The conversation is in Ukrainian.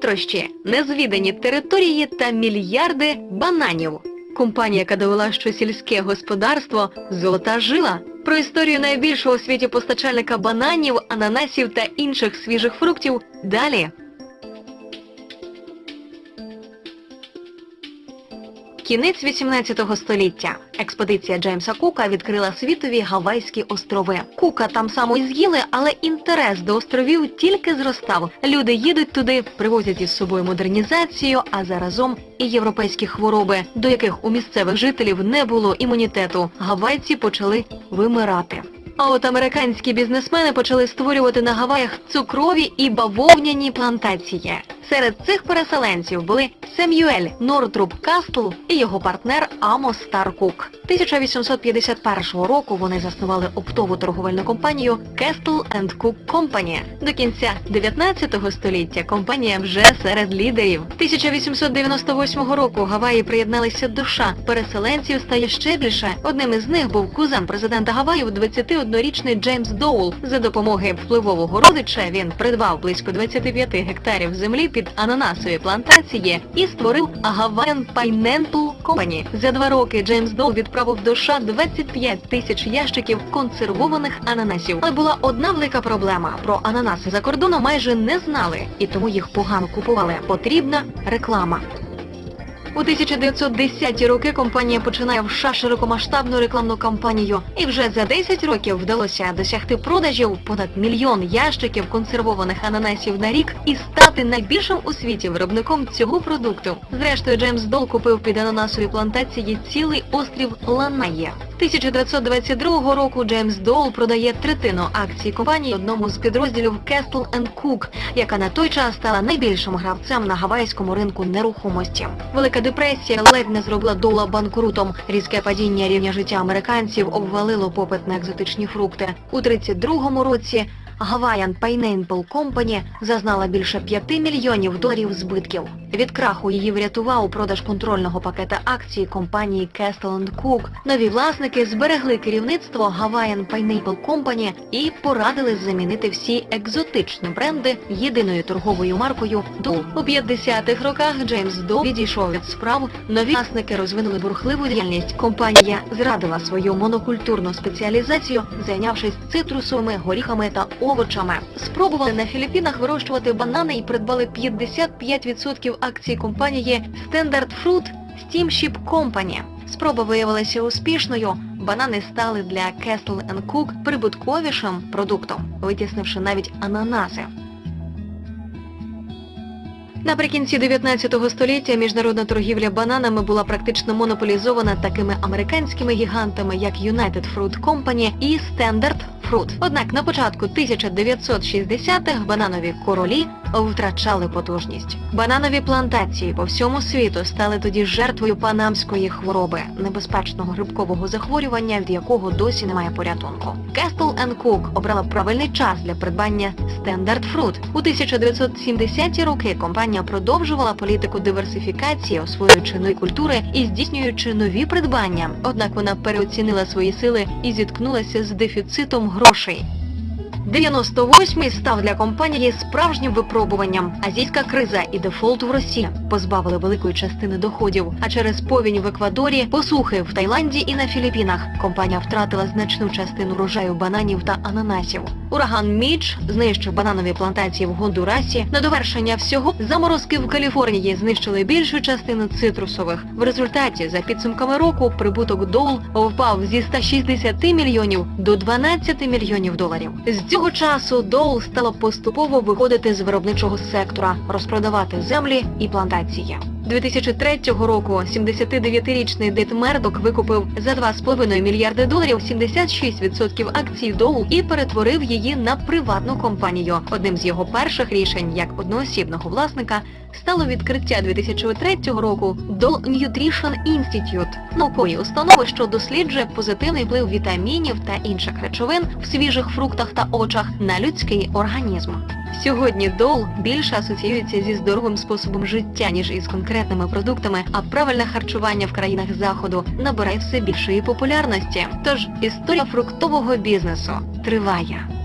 хитрощі, незвідані території та мільярди бананів. Компанія, яка довела, що сільське господарство золота жила. Про історію найбільшого у світі постачальника бананів, ананасів та інших свіжих фруктів далі. Кінець 18 століття. Експедиція Джеймса Кука відкрила світові Гавайські острови. Кука там само і з'їли, але інтерес до островів тільки зростав. Люди їдуть туди, привозять із собою модернізацію, а заразом і європейські хвороби, до яких у місцевих жителів не було імунітету. Гавайці почали вимирати. А от американські бізнесмени почали створювати на Гаваях цукрові і бавовняні плантації. Серед цих переселенців були Семюель Нортруп Кастл і його партнер Амос Старкук. 1851 року вони заснували оптову торговельну компанію Castle and Cook Company. До кінця 19 століття компанія вже серед лідерів. 1898 року Гаваї приєдналися до США. Переселенців стає ще більше. Одним із них був кузен президента Гаваїв, 21-річний Джеймс Доул. За допомогою впливового родича він придбав близько 25 гектарів землі під ананасові плантації і створив Гавайан Пайнентл Компані. За два роки Джеймс Доу відправив до США 25 тисяч ящиків консервованих ананасів. Але була одна велика проблема. Про ананаси за кордоном майже не знали, і тому їх погано купували. Потрібна реклама. У 1910-ті роки компанія починає в США широкомасштабну рекламну кампанію. І вже за 10 років вдалося досягти продажів понад мільйон ящиків консервованих ананасів на рік і стати найбільшим у світі виробником цього продукту. Зрештою, Джеймс Дол купив під ананасові плантації цілий острів Ланає. 1922 року Джеймс Доул продає третину акцій компанії одному з підрозділів Castle Cook, яка на той час стала найбільшим гравцем на гавайському ринку нерухомості. Велика депресія ледь не зробила дола банкрутом. Різке падіння рівня життя американців обвалило попит на екзотичні фрукти. У 32-му році Hawaiian Pineapple Company зазнала більше 5 мільйонів доларів збитків. Від краху її врятував продаж контрольного пакета акцій компанії Castle Cook. Нові власники зберегли керівництво Hawaiian Pineapple Company і порадили замінити всі екзотичні бренди єдиною торговою маркою Dole. У 50-х роках Джеймс Доу відійшов від справ. Нові власники розвинули бурхливу діяльність. Компанія зрадила свою монокультурну спеціалізацію, зайнявшись цитрусовими горіхами та овочами. Спробували на Філіппінах вирощувати банани і придбали 55% акцій компанії Standard Fruit Steamship Company. Спроба виявилася успішною. Банани стали для Castle Cook прибутковішим продуктом, витіснивши навіть ананаси. Наприкінці 19 століття міжнародна торгівля бананами була практично монополізована такими американськими гігантами, як United Fruit Company і Standard Fruit. Однак на початку 1960-х бананові королі втрачали потужність. Бананові плантації по всьому світу стали тоді жертвою панамської хвороби, небезпечного грибкового захворювання, від якого досі немає порятунку. Castle Cook обрала правильний час для придбання Standard Fruit. У 1970-ті роки компанія продовжувала політику диверсифікації, освоюючи нові культури і здійснюючи нові придбання. Однак вона переоцінила свої сили і зіткнулася з дефіцитом грошей. 98-й став для компанії справжнім випробуванням. Азійська криза і дефолт в Росії позбавили великої частини доходів. А через повінь в Еквадорі, посухи в Таїланді і на Філіппінах компанія втратила значну частину врожаю бананів та ананасів. Ураган Міч знищив бананові плантації в Гондурасі. На довершення всього заморозки в Каліфорнії знищили більшу частину цитрусових. В результаті, за підсумками року, прибуток Доул впав зі 160 мільйонів до 12 мільйонів доларів. З цього часу Доул стала поступово виходити з виробничого сектора, розпродавати землі і плантації. 2003 року 79-річний Дит Мердок викупив за 2,5 мільярди доларів 76% акцій Доу і перетворив її на приватну компанію. Одним з його перших рішень як одноосібного власника стало відкриття 2003 року Dole Nutrition Institute, наукової установи, що досліджує позитивний вплив вітамінів та інших речовин в свіжих фруктах та овочах на людський організм. Сьогодні дол більше асоціюється зі здоровим способом життя, ніж із конкретними продуктами, а правильне харчування в країнах заходу набирає все більшої популярності. Тож історія фруктового бізнесу триває.